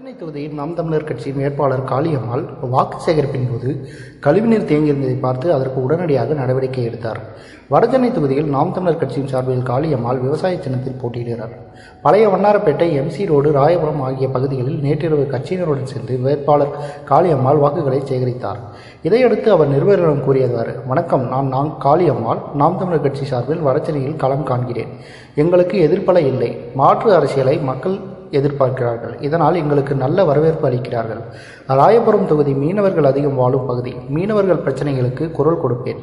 வடசென்னை தொகுதியில் நாம் தமிழர் கட்சியின் வேட்பாளர் காளியம்மாள் வாக்கு சேகரிப்பின் போது கழிவுநீர் தேங்கியிருந்ததை பார்த்து அதற்கு உடனடியாக நடவடிக்கை எடுத்தார். வடசென்னை தொகுதியில் நாம் தமிழர் கட்சியின் சார்பில் காளியம்மாள் விவசாய சின்னத்தில் போட்டியிடுகிறார். பழைய வண்ணாரப்பேட்டை எம்சி ரோடு ராயபுரம் ஆகிய பகுதிகளில் நேற்றிரவு கட்சியினருடன் சென்று வேட்பாளர் காளியம்மாள் வாக்குகளை சேகரித்தார். இதையடுத்து அவர் நிருபர்களிடம் கூறியவாறு வணக்கம் நான் நான் காளியம்மாள் நாம் தமிழர் கட்சி சார்பில் வடசென்னையில் களம் காண்கிறேன். எங்களுக்கு எதிர்ப்பல இல்லை. மாற்று அரசியலை மக்கள் எதிர்பார்க்கிறார்கள். இதனால் எங்களுக்கு நல்ல வரவேற்பு அளிக்கிறார்கள். ராயபுரம் தொகுதி மீனவர்கள் அதிகம் வாழும் பகுதி. மீனவர்கள் பிரச்சனைகளுக்கு குரல் கொடுப்பேன்.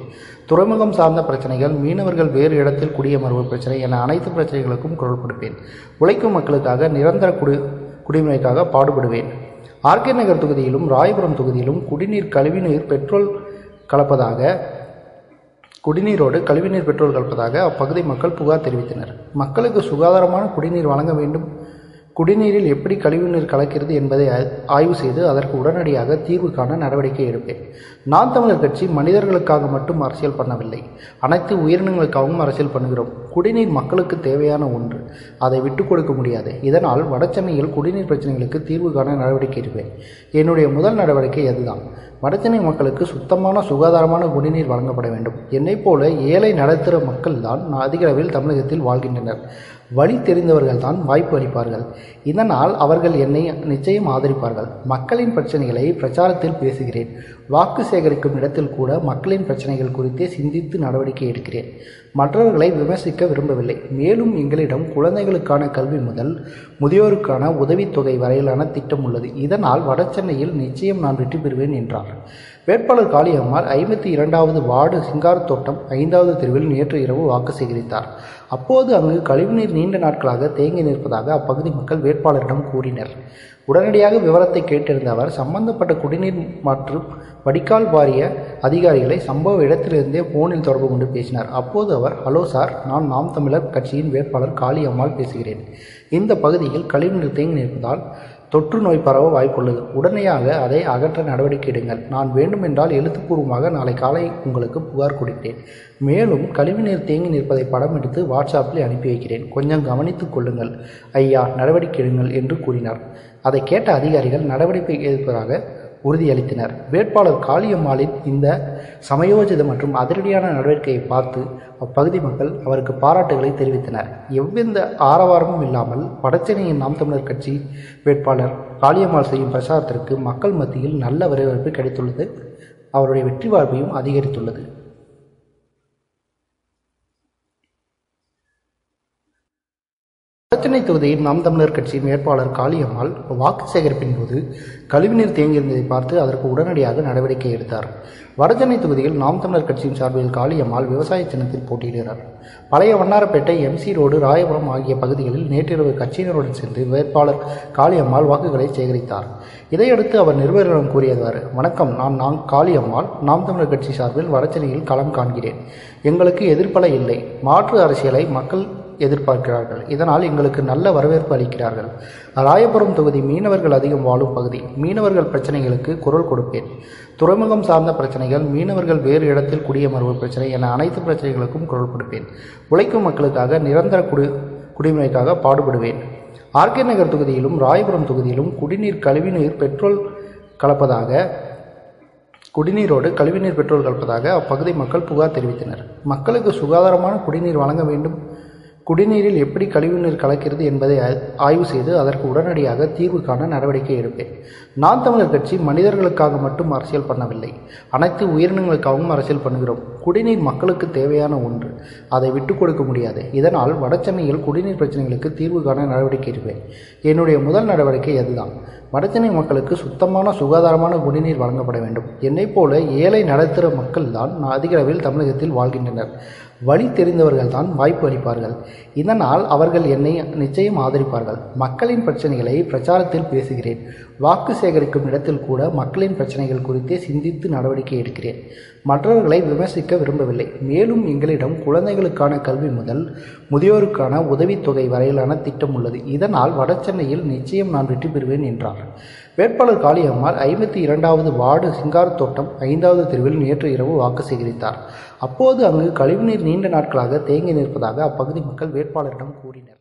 துறைமுகம் சார்ந்த பிரச்சனைகள் மீனவர்கள் வேறு இடத்தில் குடியமர்வு பிரச்சனை என அனைத்து பிரச்சனைகளுக்கும் குரல் கொடுப்பேன். உழைக்கும் மக்களுக்காக நிரந்தர குடி குடிமுறைக்காக பாடுபடுவேன். ஆர்கே நகர் தொகுதியிலும் ராயபுரம் தொகுதியிலும் குடிநீர் கழிவுநீர் பெட்ரோல் கலப்பதாக குடிநீரோடு கழிவுநீர் பெட்ரோல் கலப்பதாக அப்பகுதி மக்கள் புகார் தெரிவித்தனர். மக்களுக்கு சுகாதாரமான குடிநீர் வழங்க வேண்டும் குடிநீரில் எப்படி கழிவுநீர் கலக்கிறது என்பதை ஆய்வு செய்து அதற்கு உடனடியாக தீர்வு காண நடவடிக்கை எடுப்பேன். நான் தமிழர் கட்சி மனிதர்களுக்காக மட்டும் அரசியல் பண்ணவில்லை. அனைத்து உயிரினங்களுக்காகவும் அரசியல் பண்ணுகிறோம். குடிநீர் மக்களுக்கு தேவையான ஒன்று. அதை விட்டுக் கொடுக்க முடியாது. இதனால் வடசென்னையில் குடிநீர் பிரச்சனைகளுக்கு தீர்வு காண நடவடிக்கை எடுப்பேன். என்னுடைய முதல் நடவடிக்கை அதுதான். வடசென்னை மக்களுக்கு சுத்தமான சுகாதாரமான குடிநீர் வழங்கப்பட வேண்டும். என்னைப் போல ஏழை நடுத்தர மக்கள் தான் அதிக அளவில் தமிழகத்தில் வாழ்கின்றனர். வழி தெரிந்தவர்கள் தான் வாய்ப்பு அளிப்பார்கள். இதனால் அவர்கள் என்னை நிச்சயம் ஆதரிப்பார்கள். மக்களின் பிரச்சனைகளை பிரச்சாரத்தில் பேசுகிறேன். வாக்கு சேகரிக்கும் இடத்தில் கூட மக்களின் பிரச்சனைகள் குறித்தே சிந்தித்து நடவடிக்கை எடுக்கிறேன். மற்றவர்களை விமர்சிக்க விரும்பவில்லை. மேலும் எங்களிடம் குழந்தைகளுக்கான கல்வி முதல் முதியோருக்கான உதவித்தொகை வரையிலான திட்டம் உள்ளது. இதனால் வடசென்னையில் நிச்சயம் நான் வெற்றி பெறுவேன் என்றார். வேட்பாளர் காளியம்மாள் ஐம்பத்தி இரண்டாவது வார்டு சிங்கார் தோட்டம் ஐந்தாவது தெருவில் நேற்று இரவு வாக்கு சேகரித்தார். அப்போது அங்கு கழிவுநீர் நீண்ட நாட்களாக தேங்கி நிற்பதாக அப்பகுதி மக்கள் வேட்பாளரிடம் கூறினர். உடனடியாக விவரத்தை கேட்டிருந்த அவர் சம்பந்தப்பட்ட குடிநீர் மற்றும் வடிகால் வாரிய அதிகாரிகளை சம்பவ இடத்திலிருந்தே போனில் தொடர்பு கொண்டு பேசினார். அப்போது அவர் ஹலோ சார் நான் நாம் தமிழர் கட்சியின் வேட்பாளர் காளியம்மாள் பேசுகிறேன். இந்த பகுதியில் கழிவுநீர் தேங்கி நிற்பதால் தொற்று நோய் பரவ வாய்ப்புள்ளது. உடனடியாக அதை அகற்ற நடவடிக்கை எடுங்கள். நான் வேண்டுமென்றால் எழுத்துப்பூர்வமாக நாளை காலை உங்களுக்கு புகார் கொடுக்கிறேன் மேலும் கழிவுநீர் தேங்கி நிற்பதை படம் எடுத்து வாட்ஸ்அப்பில் அனுப்பி வைக்கிறேன். கொஞ்சம் கவனித்துக் கொள்ளுங்கள். ஐயா நடவடிக்கை எடுங்கள் என்று கூறினார். அதை கேட்ட அதிகாரிகள் நடவடிக்கை எடுப்பதாக உறுதியளித்தனர். வேட்பாளர் காளியம்மாளின் இந்த சமயோஜித மற்றும் அதிரடியான நடவடிக்கையை பார்த்து அப்பகுதி மக்கள் அவருக்கு பாராட்டுகளை தெரிவித்தனர். எவ்வெந்த ஆரவாரமும் இல்லாமல் வடசென்னையின் நாம் தமிழர் கட்சி வேட்பாளர் காளியம்மாள் செய்யும் பிரச்சாரத்திற்கு மக்கள் மத்தியில் நல்ல வரவேற்பு கிடைத்துள்ளது. அவருடைய வெற்றி வாய்ப்பையும் அதிகரித்துள்ளது. வடசென்னை தொகுதியில் நாம் தமிழர் கட்சியின் வேட்பாளர் காளியம்மாள் வாக்கு சேகரிப்பின் போது கழிவுநீர் தேங்கியிருந்ததை பார்த்து அதற்கு உடனடியாக நடவடிக்கை எடுத்தார். வடசென்னை தொகுதியில் நாம் தமிழர் கட்சியின் சார்பில் காளியம்மாள் விவசாய சின்னத்தில் போட்டியிடுகிறார். பழைய வண்ணாரப்பேட்டை எம்சி ரோடு ராயபுரம் ஆகிய பகுதிகளில் நேற்றிரவு கட்சியினருடன் சென்று வேட்பாளர் காளியம்மாள் வாக்குகளை சேகரித்தார். இதையடுத்து அவர் நிருபர்களிடம் கூறியவாறு வணக்கம் நான் நான் காளியம்மாள் நாம் தமிழர் கட்சி சார்பில் வடசென்னையில் களம் காண்கிறேன். எங்களுக்கு எதிர்ப்பல இல்லை. மாற்று அரசியலை மக்கள் எதிர்பார்க்கிறார்கள். இதனால் எங்களுக்கு நல்ல வரவேற்பு அளிக்கிறார்கள். ராயபுரம் தொகுதி மீனவர்கள் அதிகம் வாழும் பகுதி. மீனவர்கள் பிரச்சனைகளுக்கு குரல் கொடுப்பேன். துறைமுகம் சார்ந்த பிரச்சனைகள் மீனவர்கள் வேறு இடத்தில் குடியமர்வு பிரச்சனை என அனைத்து பிரச்சனைகளுக்கும் குரல் கொடுப்பேன். உழைக்கும் மக்களுக்காக நிரந்தர குடி குடிமுறைக்காக பாடுபடுவேன். ஆர்கே நகர் தொகுதியிலும் ராயபுரம் தொகுதியிலும் குடிநீர் கழிவுநீர் பெட்ரோல் கலப்பதாக குடிநீரோடு கழிவுநீர் பெட்ரோல் கலப்பதாக அப்பகுதி மக்கள் புகார் தெரிவித்தனர். மக்களுக்கு சுகாதாரமான குடிநீர் வழங்க வேண்டும் குடிநீரில் எப்படி கழிவுநீர் கலக்கிறது என்பதை ஆய்வு செய்து அதற்கு உடனடியாக தீர்வு காண நடவடிக்கை எடுப்பேன். நான் தமிழர் கட்சி மனிதர்களுக்காக மட்டும் அரசியல் பண்ணவில்லை. அனைத்து உயிரினங்களுக்காகவும் அரசியல் பண்ணுகிறோம். குடிநீர் மக்களுக்கு தேவையான ஒன்று. அதை விட்டுக் கொடுக்க முடியாது. இதனால் வடசென்னையில் குடிநீர் பிரச்சனைகளுக்கு தீர்வு காண நடவடிக்கை எடுப்பேன். என்னுடைய முதல் நடவடிக்கை அதுதான். வடசென்னை மக்களுக்கு சுத்தமான சுகாதாரமான குடிநீர் வழங்கப்பட வேண்டும். என்னைப் போல ஏழை நடுத்தர மக்கள் தான் அதிக அளவில் தமிழகத்தில் வாழ்கின்றனர். வழி தெரிந்தவர்கள் தான் வாய்ப்பு அளிப்பார்கள். இதனால் அவர்கள் என்னை நிச்சயம் ஆதரிப்பார்கள். மக்களின் பிரச்சனைகளை பிரச்சாரத்தில் பேசுகிறேன். வாக்கு சேகரிக்கும் இடத்தில் கூட மக்களின் பிரச்சனைகள் குறித்தே சிந்தித்து நடவடிக்கை எடுக்கிறேன். மற்றவர்களை விமர்சிக்க விரும்பவில்லை. மேலும் எங்களிடம் குழந்தைகளுக்கான கல்வி முதல் முதியோருக்கான உதவித்தொகை வரையிலான திட்டம் உள்ளது. இதனால் வடசென்னையில் நிச்சயம் நான் வெற்றி பெறுவேன் என்றார். வேட்பாளர் காளியம்மாள் ஐம்பத்தி இரண்டாவது வார்டு சிங்கார் தோட்டம் ஐந்தாவது தெருவில் நேற்று இரவு வாக்கு சேகரித்தார். அப்போது அங்கு கழிவுநீர் நீண்ட நாட்களாக தேங்கி நிற்பதாக அப்பகுதி மக்கள் வேட்பாளரிடம் கூறினர்.